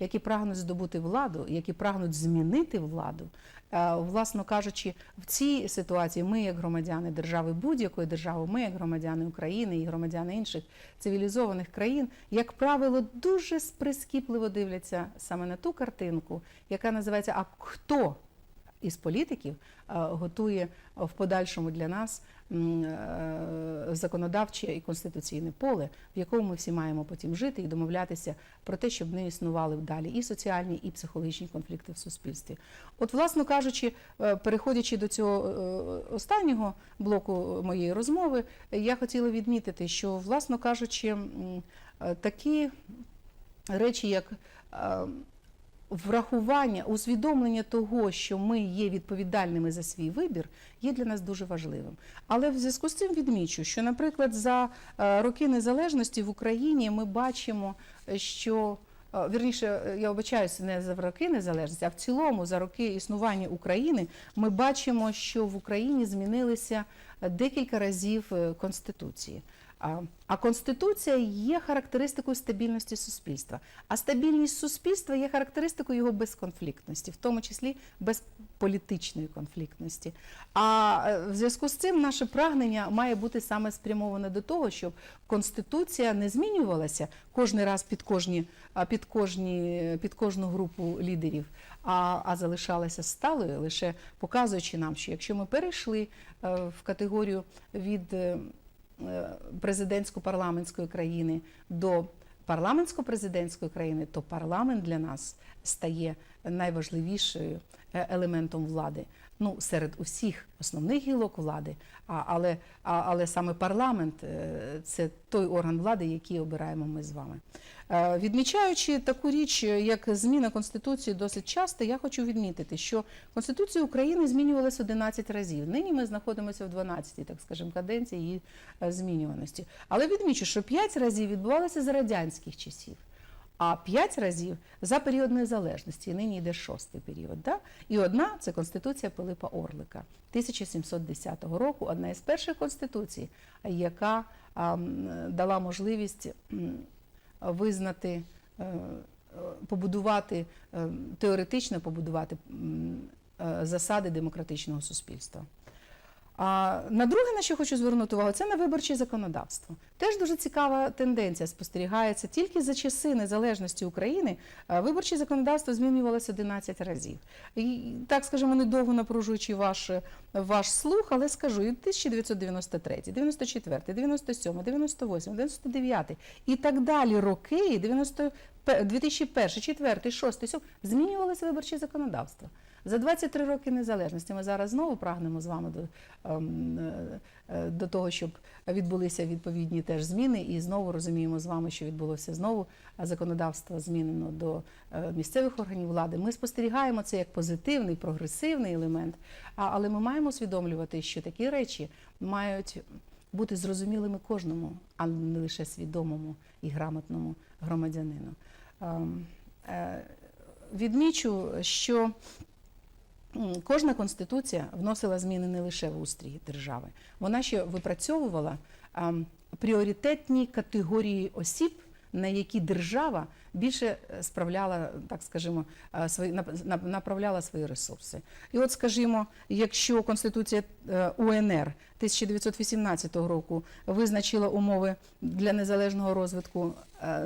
які прагнуть здобути владу, які прагнуть змінити владу. Е, Власно кажучи, в цій ситуації ми, як громадяни держави будь-якої держави, ми, як громадяни України і громадяни інших цивілізованих країн, як правило, дуже прискіпливо дивляться саме на ту картинку, яка називається А хто із політиків е, готує в подальшому для нас е, законодавче і конституційне поле, в якому ми всі маємо потім жити і домовлятися про те, щоб не існували далі і соціальні, і психологічні конфлікти в суспільстві. От, власно кажучи, е, переходячи до цього останнього блоку моєї розмови, я хотіла відмітити, що, власно кажучи, такі речі, як врахування, усвідомлення того, що ми є відповідальними за свій вибір, є для нас дуже важливим. Але в зв'язку з цим відмічу, що, наприклад, за е, роки незалежності в Україні ми бачимо, е, що е, Вірніше, я обачаюся не за роки незалежності, а в цілому за роки існування України ми бачимо, що в Україні змінилися декілька разів конституції. А, конституція є характеристикою стабільності суспільства. А стабільність суспільства є характеристикою його безконфліктності, в тому числі безполітичної конфліктності. А е, в зв'язку з цим наше прагнення має бути саме спрямоване до того, щоб конституція не змінювалася кожен раз під кожні, під кожні, під кожну групу лідерів, а, а залишалася сталою, лише показуючи нам, що якщо ми перейшли е, в категорію від е, президентсько-парламентської країни до парламентсько-президентської країни, то парламент для нас стає найважливішою е, елементом влади. Ну, серед усіх основних гілок влади, а, але, а, але саме парламент е, це той орган влади, який обираємо ми з вами. Е, Відмічаючи таку річ, як зміна Конституції досить часто, я хочу відмітити, що Конституція України змінювалася 11 разів. Нині ми знаходимося в 12-й, так скажемо, каденції її змінюваності. Але відмічу, що 5 разів відбувалося за радянських часів. А 5 разів за період незалежності, і нині йде шостий період. Да? І одна це Конституція Пилипа Орлика 1710 року, одна із перших конституцій, яка дала можливість визнати, е, побудувати, е, теоретично побудувати е, засади демократичного суспільства. А на друге, на що хочу звернути увагу, це на виборче законодавство. Теж дуже цікава тенденція спостерігається. Тільки за часи незалежності України е, виборче законодавство змінювалося 11 разів. І так скажімо, недовго напружуючи ваш, ваш слух, але скажу, і 1993, 94, 97, 98, 99 і так далі роки, і 90, 2001, 2004, 6, 7, змінювалося виборче законодавство. За 23 роки незалежності ми зараз знову прагнемо з вами до, ем, е, е, до того, щоб відбулися відповідні теж зміни, і знову розуміємо з вами, що відбулося знову законодавство змінено до е, місцевих органів влади. Ми спостерігаємо це як позитивний, прогресивний елемент, але ми маємо усвідомлювати, що такі речі мають бути зрозумілими кожному, а не лише свідомому і грамотному громадянину. Ем, Відмічу, що Кожна конституція вносила зміни не лише в устрій держави, вона ще випрацьовувала а, пріоритетні категорії осіб, на які держава більше е, справляла, так скажімо, е, свої нап- нап- направляла свої ресурси. І от, скажімо, якщо Конституція е, УНР 1918 року визначила умови для незалежного розвитку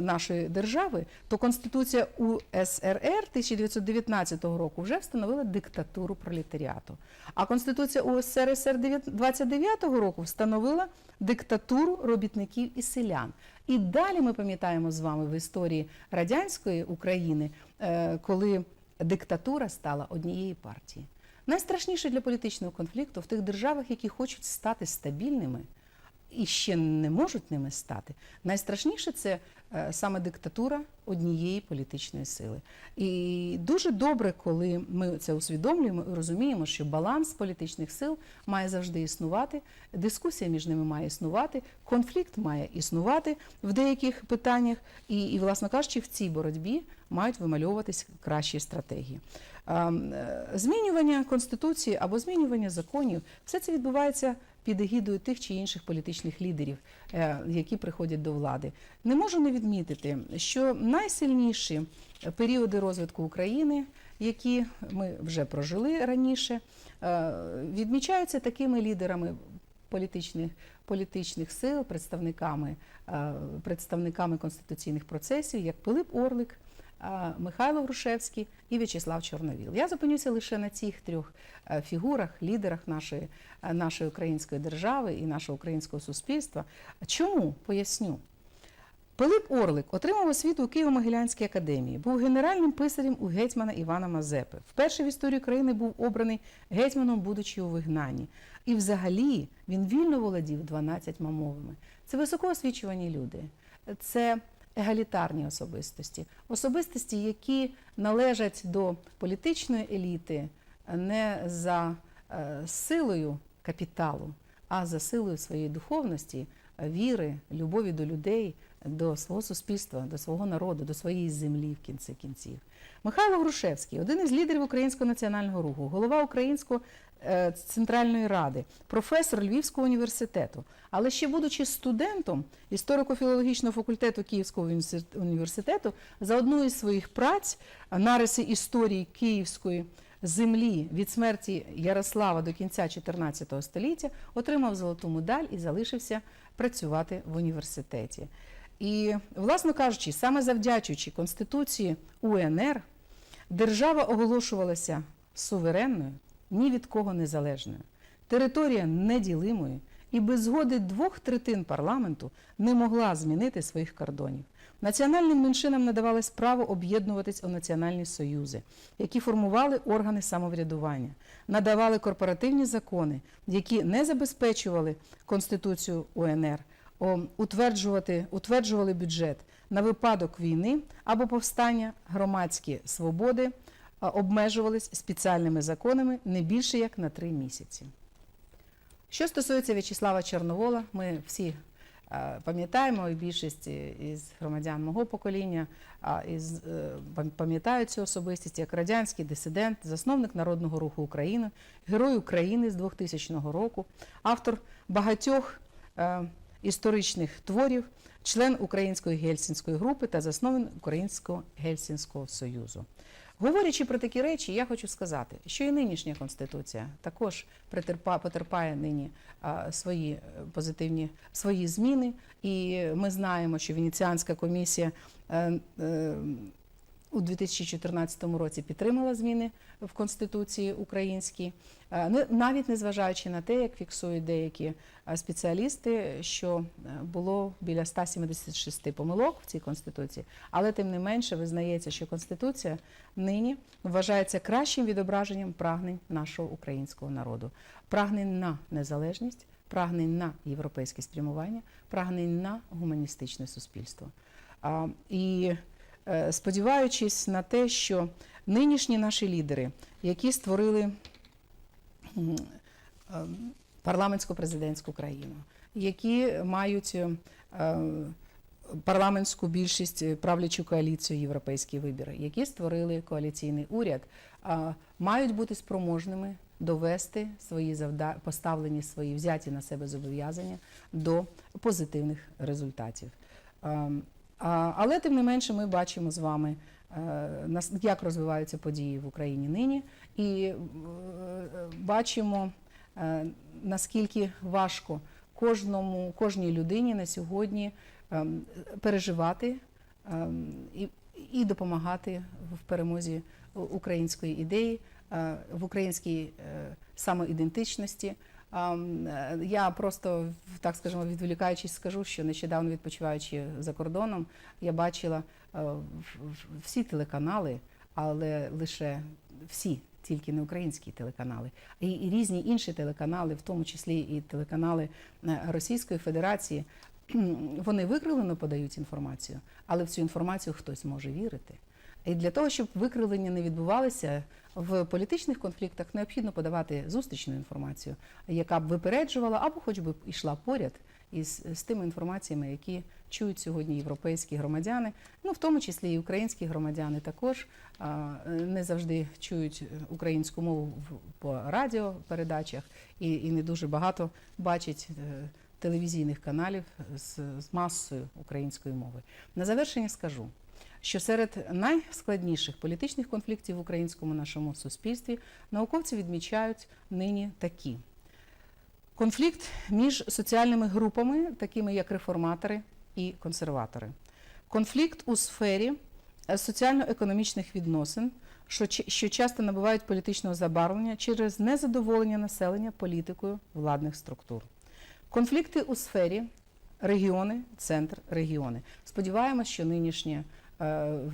нашої держави, то Конституція УСРР 1919 року вже встановила диктатуру пролетаріату. А Конституція УСРСР 29 року встановила диктатуру робітників і селян. І далі ми пам'ятаємо з вами в історії радянської України, е, коли диктатура стала однієї партії. Найстрашніше для політичного конфлікту в тих державах, які хочуть стати стабільними і ще не можуть ними стати. Найстрашніше це е, саме диктатура однієї політичної сили. І дуже добре, коли ми це усвідомлюємо і розуміємо, що баланс політичних сил має завжди існувати, дискусія між ними має існувати, конфлікт має існувати в деяких питаннях, і, і власно кажучи, в цій боротьбі мають вимальовуватись кращі стратегії. Ем, е, Змінювання конституції або змінювання законів все це відбувається під егідою тих чи інших політичних лідерів, е, які приходять до влади. Не можу не відмітити, що найсильніші періоди розвитку України, які ми вже прожили раніше, е, відмічаються такими лідерами політичних, політичних сил, представниками, представниками конституційних процесів, як Пилип Орлик, Михайло Грушевський і В'ячеслав Чорновіл. Я зупинюся лише на цих трьох е, фігурах, лідерах нашої, е, нашої української держави і нашого українського суспільства. Чому поясню? Пилип Орлик отримав освіту у Києво-Могилянській академії, був генеральним писарем у гетьмана Івана Мазепи. Вперше в історії країни був обраний гетьманом, будучи у вигнанні. І взагалі він вільно володів 12 мовами. Це високоосвічувані люди, це егалітарні особистості, особистості, які належать до політичної еліти не за е, силою капіталу, а за силою своєї духовності, віри, любові до людей, до свого суспільства, до свого народу, до своєї землі в кінці кінців. Михайло Грушевський, один із лідерів Українського національного руху, голова Української е, центральної ради, професор Львівського університету. Але ще будучи студентом історико-філологічного факультету Київського університету- за одну із своїх праць нариси історії Київської землі від смерті Ярослава до кінця 14 століття отримав золоту медаль і залишився працювати в університеті. І, власно кажучи, саме завдячуючи Конституції УНР, держава оголошувалася суверенною, ні від кого незалежною, територія неділимою і без згоди двох третин парламенту не могла змінити своїх кордонів. Національним меншинам надавалось право об'єднуватись у національні союзи, які формували органи самоврядування, надавали корпоративні закони, які не забезпечували Конституцію УНР, утверджувати, утверджували бюджет на випадок війни або повстання, громадські свободи обмежувались спеціальними законами не більше як на три місяці. Що стосується В'ячеслава Чорновола, ми всі пам'ятаємо, і більшість із громадян мого покоління е, пам'ятають цю особистість як радянський дисидент, засновник Народного руху України, герой України з 2000 року, автор багатьох е, історичних творів, член Української гельсінської групи та засновник Українського гельсінського союзу. Говорячи про такі речі, я хочу сказати, що і нинішня конституція також потерпає нині свої е, позитивні свої зміни. І ми знаємо, що Венеціанська комісія е, е, у 2014 році підтримала зміни в Конституції українській, Е, не- навіть незважаючи на те, як фіксують деякі е, спеціалісти, що е, було біля 176 помилок в цій конституції, але тим не менше визнається, що конституція нині вважається кращим відображенням прагнень нашого українського народу, прагнень на незалежність, прагнень на європейське спрямування, прагнень на гуманістичне суспільство. І сподіваючись на те, що нинішні наші лідери, які створили е, парламентсько-президентську країну, які мають е, парламентську більшість е, правлячу коаліцію Європейський вибір, які створили коаліційний уряд, мають бути спроможними довести свої завда... поставлені свої взяті на себе зобов'язання до позитивних результатів. Але тим не менше ми бачимо з вами, е, як розвиваються події в Україні нині, і е, бачимо, е, наскільки важко кожному, кожній людині на сьогодні переживати і, і допомагати в перемозі української ідеї, в українській самоідентичності. Е, Я просто так скажімо, відволікаючись, скажу, що нещодавно відпочиваючи за кордоном, я бачила е, всі телеканали, але лише всі, тільки не українські телеканали, і, і різні інші телеканали, в тому числі і телеканали е, Російської Федерації, вони викривлено подають інформацію, але в цю інформацію хтось може вірити. І для того, щоб викривлення не відбувалися в політичних конфліктах, необхідно подавати зустрічну інформацію, яка б випереджувала або хоч би йшла поряд із з тими інформаціями, які чують сьогодні європейські громадяни, ну в тому числі і українські громадяни також не завжди чують українську мову по радіопередачах і, і не дуже багато бачать е, телевізійних каналів з, з масою української мови. На завершення скажу. Що серед найскладніших політичних конфліктів в українському нашому суспільстві науковці відмічають нині такі: конфлікт між соціальними групами, такими як реформатори і консерватори, конфлікт у сфері е, соціально-економічних відносин, що, часто набувають політичного забарвлення через незадоволення населення політикою владних структур, конфлікти у сфері регіони, центр, регіони. Сподіваємось, що нинішнє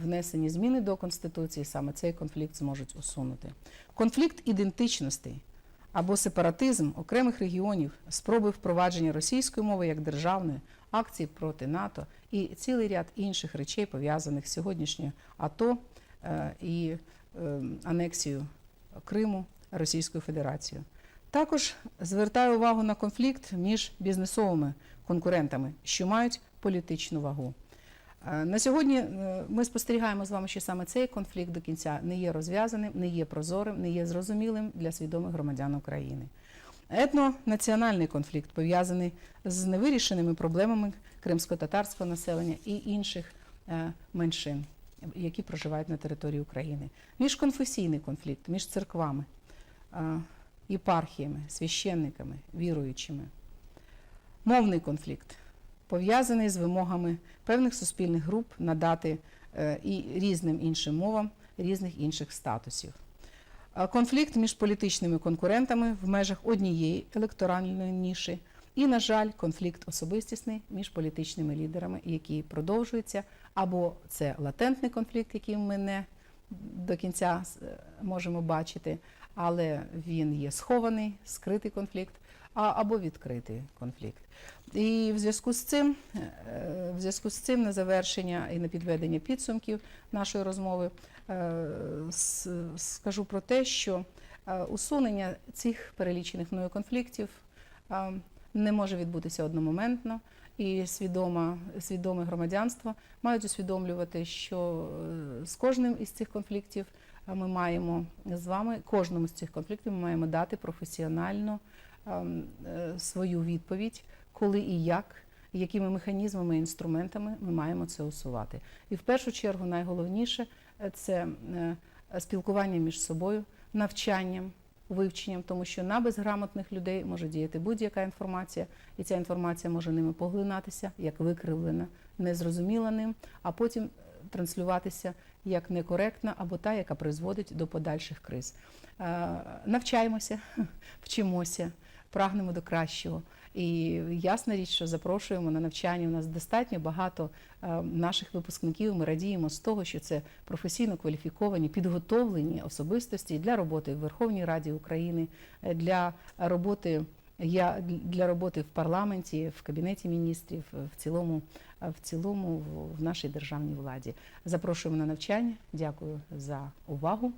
внесені зміни до Конституції саме цей конфлікт зможуть усунути. Конфлікт ідентичностей або сепаратизм окремих регіонів, спроби впровадження російської мови як державної, акції проти НАТО і цілий ряд інших речей, пов'язаних з сьогоднішньою АТО е, і е, анексією Криму Російською Федерацією. Також звертаю увагу на конфлікт між бізнесовими конкурентами, що мають політичну вагу. Е, На сьогодні е, ми спостерігаємо з вами, що саме цей конфлікт до кінця не є розв'язаним, не є прозорим, не є зрозумілим для свідомих громадян України. Етнонаціональний конфлікт пов'язаний з невирішеними проблемами кримсько-татарського населення і інших е, меншин, які проживають на території України. Міжконфесійний конфлікт між церквами, єпархіями, священниками, віруючими. Мовний конфлікт пов'язаний з вимогами певних суспільних груп надати е, і різним іншим мовам різних інших статусів. Е, Конфлікт між політичними конкурентами в межах однієї електоральної ніші. І, на жаль, конфлікт особистісний між політичними лідерами, який продовжується, або це латентний конфлікт, який ми не до кінця е, можемо бачити, але він є схований, скритий конфлікт, або відкритий конфлікт. І в зв'язку з цим, е, в зв'язку з цим на завершення і на підведення підсумків нашої розмови е, скажу про те, що е, усунення цих перелічених мною конфліктів не може відбутися одномоментно, і свідома, свідоме громадянство мають усвідомлювати, що з кожним із цих конфліктів ми маємо з вами, кожному з цих конфліктів ми маємо дати професіональну свою відповідь, коли і як, якими механізмами і інструментами ми маємо це усувати. І в першу чергу найголовніше е, це е, спілкування між собою, навчанням, вивченням, тому що на безграмотних людей може діяти будь-яка інформація, і ця інформація може ними поглинатися, як викривлена, незрозуміла ним, а потім е, транслюватися як некоректна або та, яка призводить до подальших криз. Е, Навчаємося, вчимося, прагнемо до кращого. І ясна річ, що запрошуємо на навчання. У нас достатньо багато е, наших випускників. Ми радіємо з того, що це професійно кваліфіковані, підготовлені особистості для роботи в Верховній Раді України, е, для роботи. Я для роботи в парламенті, в кабінеті міністрів, в цілому, в цілому в нашій державній владі. Запрошуємо на навчання. Дякую за увагу.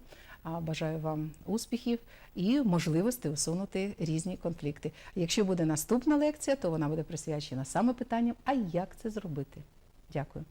Бажаю вам успіхів і можливості усунути різні конфлікти. Якщо буде наступна лекція, то вона буде присвячена саме питанням, а як це зробити. Дякую.